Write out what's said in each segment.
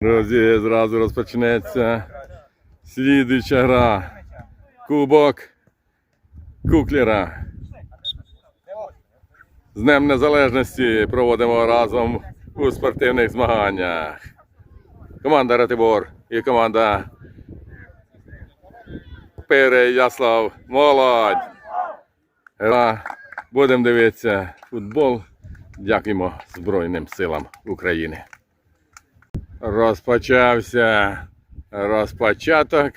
Друзі, зразу розпочнеться слідуюча гра. Кубок Куклера. З Днем Незалежності проводимо разом у спортивних змаганнях. Команда Ратибор і команда Переяслав. Молодь! Будемо дивитися футбол. Дякуємо Збройним силам України. Розпочався розпочаток,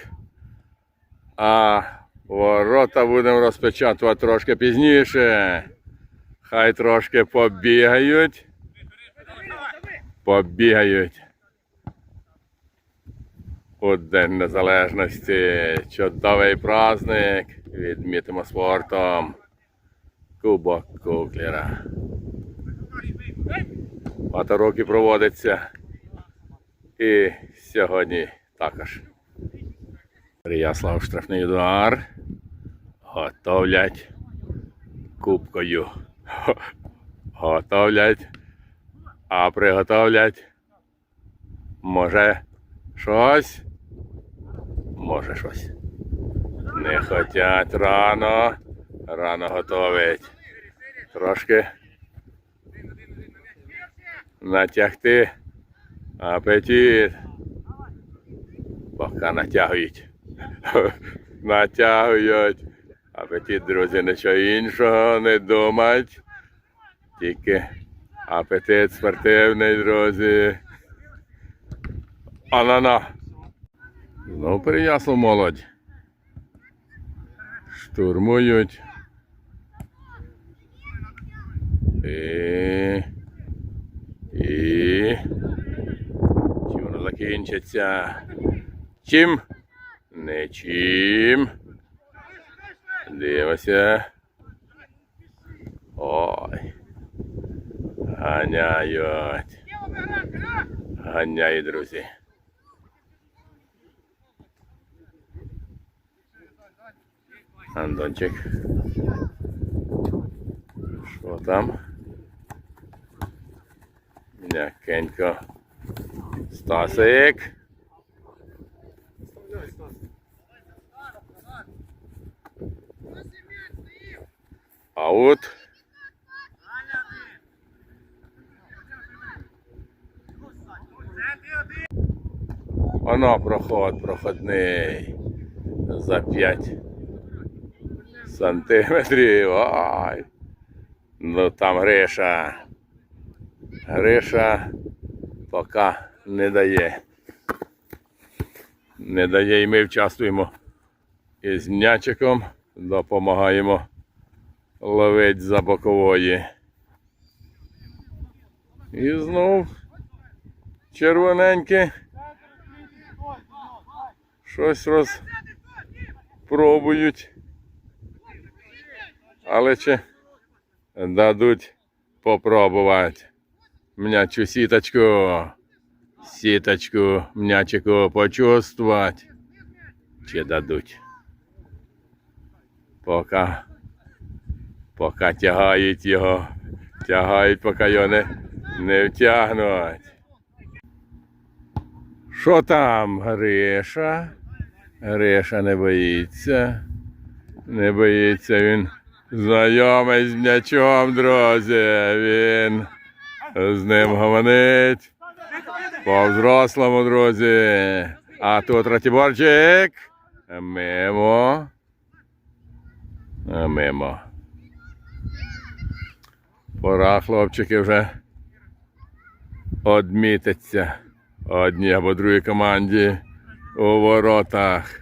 а ворота будемо розпечатувати трошки пізніше. Хай трошки побігають. Побігають. У День Незалежності. Чудовий праздник. Відмітимо спортом. Кубок Куклера. Багато років проводиться. І сьогодні також. Прияслав штрафний удар. Готовлять кубкою. Готовлять. А приготовлять. Може щось? Може щось. Не хотять рано. Рано готовить. Трошки натягти апетит. Поки натягують. Натягують. Апетит, друзі, нічого іншого не думать. Тільки апетит спортивний, друзі. Анана. Знову переясло молодь. Штурмують. І... Чи воно закінчиться? Чим? Не чим. Дивимося. Ой. Ганяють. Ганяють, друзі. Антончик. Що там? М'якенько. Стасик. Аут. Оно проход, проходний. За 5 сантиметрів. Ай. Ну там Гриша. Гриша поки не дає. Не дає і ми вчаствуємо із м'ячиком, допомагаємо ловити за бокової. І знов червоненьке. Щось розпробують. Але чи дадуть попробувати м'ячу сіточку, сіточку, м'ячику почувствувати. Чи дадуть. Поки, поки тягають його, тягають, поки його не, не втягнуть. Що там, Гриша? Гриша не боїться. Не боїться він знайомий з м'ячом, друзі. Він з ним гомонить. По-взрослому, друзі. А тут Ратіборчик. Мимо. Мимо. Пора, хлопчики, вже одмітиться одній або другій команді у воротах.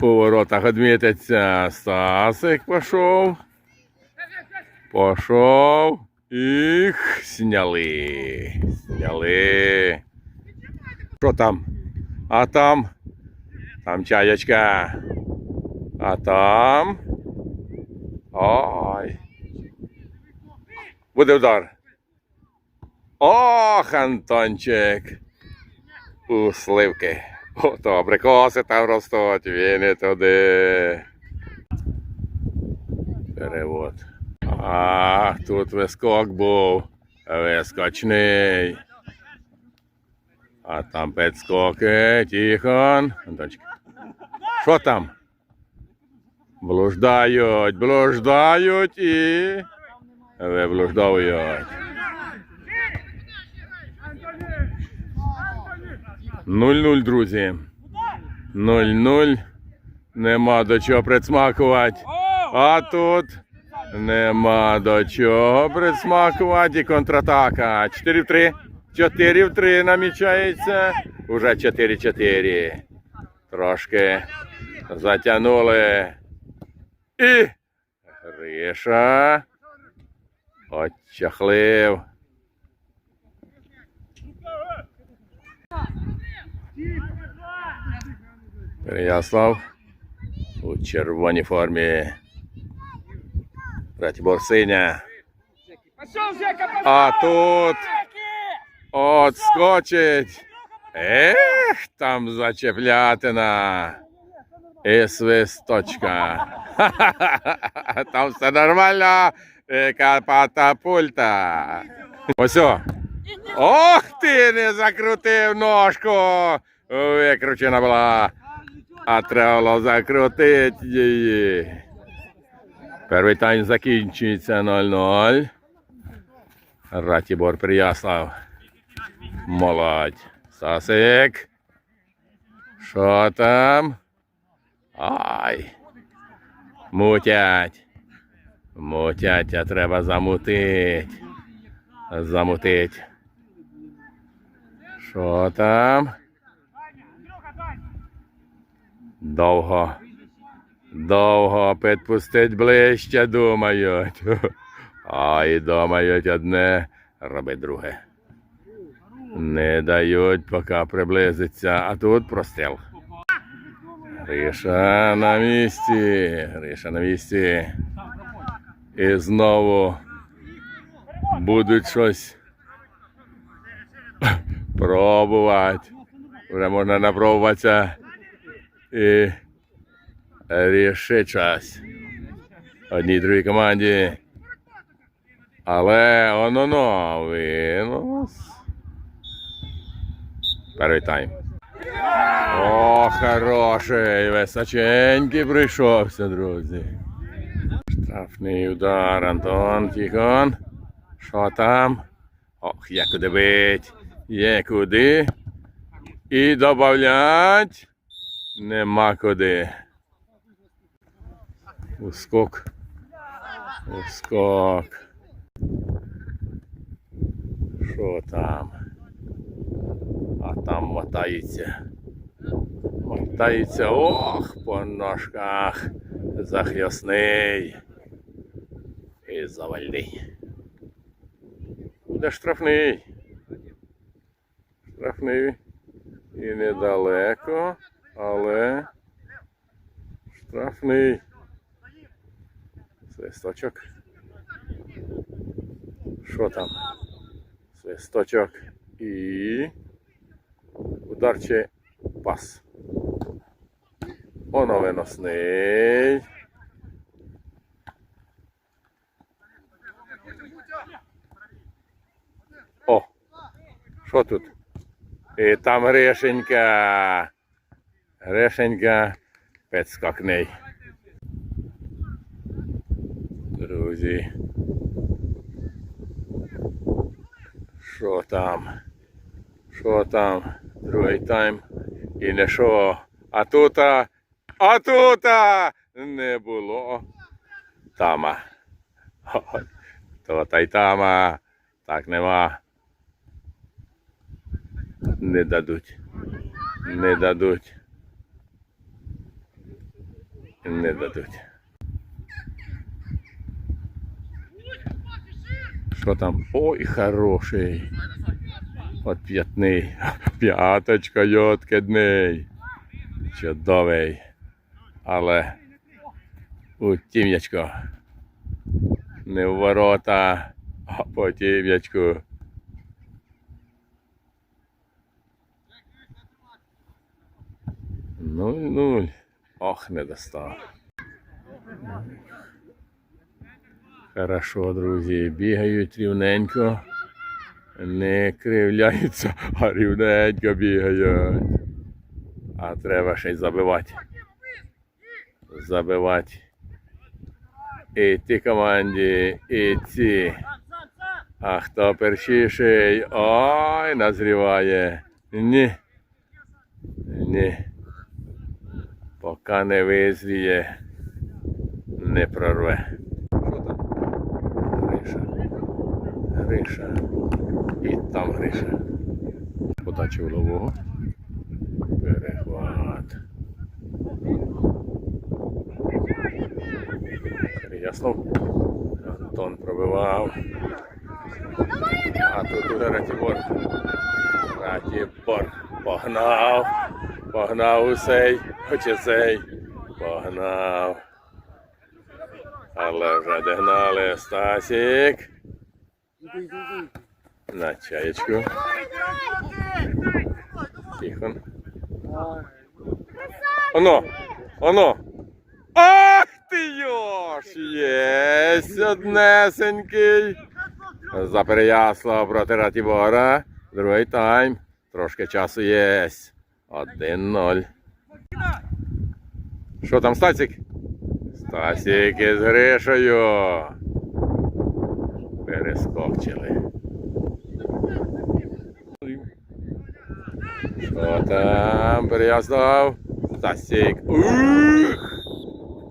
У воротах одмітиться. Стасик пішов. Пішов. Їх сняли. Сняли. Що там? А там? Там чаєчка. А там. Ой. Буде удар. Ох, Антончик. У сливки. Ото абрикоси там ростуть, він і туди. Перевод. Ах, тут вискок був. Вискочний. А там підскоки, Тихон. Що там? Блуждають, блуждають і виблуждовують. 0-0, друзі. 0-0. Нема до чого присмакувати. А тут нема до чого присмакувати. Контратака. 4 в 3. 4 в 3 намічається. Уже 4-4. Трошки затягнули. І Гриша. Отчахлив. Переяслав у червоній формі. Ратібор синя. А тут отскочить. Ех, там зачеплятина. І свисточка. Там все нормально. Яка патапульта. Ось. Ох ти, не закрутив ножку. Викручена була. А треба закрутити її. Перший тайм закінчується 0-0. Ратібор Прияслав. Молодь. Сасик. Що там? Ай. Мутять. Мутять, а треба замутить. Замутить. Що там? Довго. Довго підпустить ближче, думають. А і думають одне, робить друге. Не дають, поки приблизиться, а тут простріл. Гриша на місці. Гриша на місці. І знову будуть щось пробувати. Вже можна напробуватися і рішить час. Одній другій команді. Але оно-но винос. Перший тайм. О, хороший, височенький прийшовся, друзі. Штрафний удар, Антон, Тихон. Що там? Ох, є куди бить. Є куди. І добавлять. Нема куди. Ускок. Ускок. Що там? А там мотається. Мотається, ох, по ножках. Захлясний. І завальний. Буде штрафний. Штрафний. І недалеко, але штрафний. Свисточок. Що там? Свисточок і удар чи пас. Воно виносний. О! Що тут? І там Гришенька. Гришенька підскакний. Друзі. Що там? Що там? Другий тайм. І не що. А тут, а тут не було. Тама. То та й тама. Так нема. Не дадуть. Не дадуть. Не дадуть. Що там? Ой, хороший. От п'ятний. П'яточка йоткидний. Чудовий. Але у тім'ячко. Не в ворота, а по тім'ячку. Нуль-нуль. Ох, не достав. Хорошо, друзі, бігають рівненько. не кривляються, а рівненько бігають. А треба ще й забивати. Забивати. І ті команді, і ці. А хто першіший? Ой, назріває. Ні. Ні. Поки не визріє, не прорве. Що там? Гриша. Гриша. І там Гриша. Подача в лового. Перехват. Ясно. Антон пробивав. А тут уже Ратібор. Ратібор. Погнав. Погнав усей. Хоч і цей. Погнав. Але вже догнали Стасік. На чаєчку. Тихо. Оно! Оно! Ах ти йош! Єсть однесенький. За Переяслав проти Ратібора. Другий тайм. Трошки часу є. 1-0. Що там, Стасік? Стасік із Гришею. Перескокчили. Що там? Переяслав. Стасік. Ух!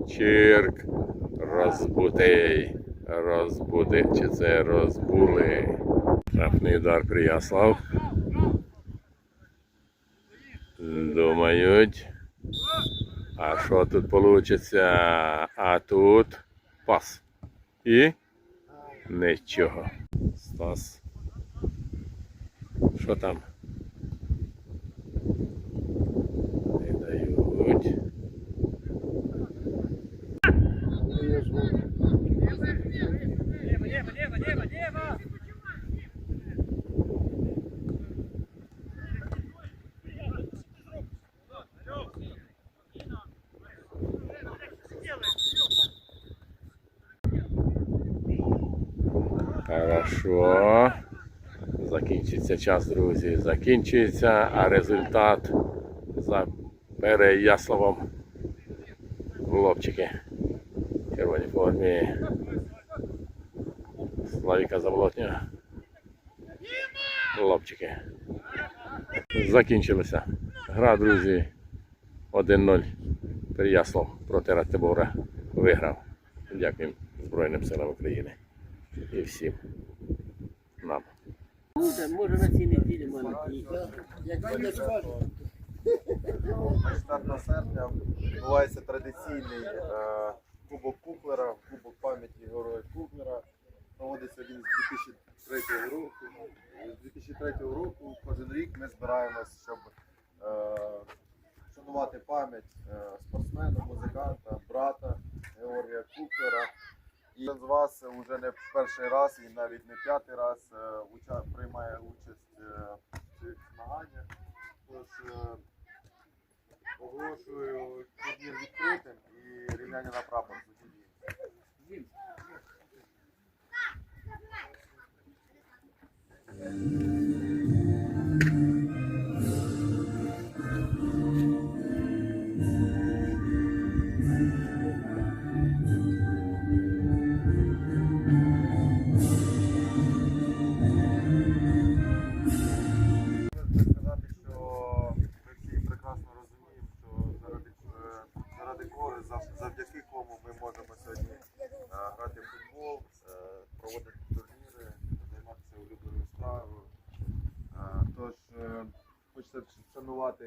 Чирк. Розбутий. Розбуди. Чи це розбули? Штрафний удар Прияслав. Думають. А що тут вийде? А тут пас. І нічого. Стас. Що там? Хорошо. Закінчиться час, друзі. Закінчується, а результат за Переяславом. Хлопчики. В червоній формі. Славіка Заболотня. Хлопчики. Закінчилася. Гра, друзі. 1-0. Переяслав проти Ратибора виграв. Дякую Збройним силам України і всім нам. Буде, може на цій неділі мене Як буде скаже. 4 серпня відбувається традиційний е, Кубок Куклера, Кубок пам'яті героїв Куклера. Проводиться він з 2003 року. З 2003 року кожен рік ми збираємось, щоб е, шанувати пам'ять е, спортсмена, музиканта, брата Георгія Куклера. І з вас вже не перший раз і навіть не п'ятий раз е, приймає участь е, в цих змаганнях. Тож е, Оголошую турнір відкритим і рівняння на прапор звучить. Хочу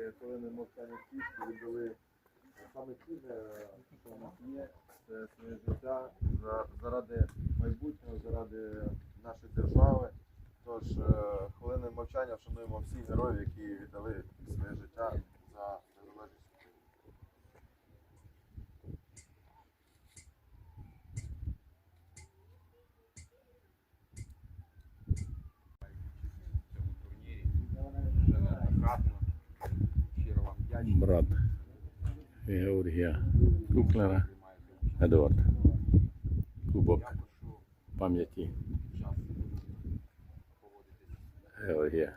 вшанувати хвилини мовчання пісні віддали саме цінне, е, що в нас є, це своє життя заради майбутнього, заради нашої держави. Тож хвилиною хвилини мовчання вшануємо всіх героїв, які віддали своє життя за незалежність України. Брат Георгія Куклера Едуард. Кубок пам'яті Георгія.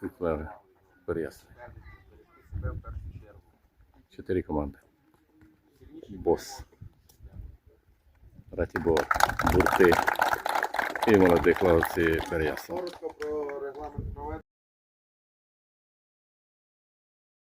Куклер. Переяслав. себе в першу чергу. Чотири команди. Бос. Ратібор. Бурти. І молоді хлопці Переяслав.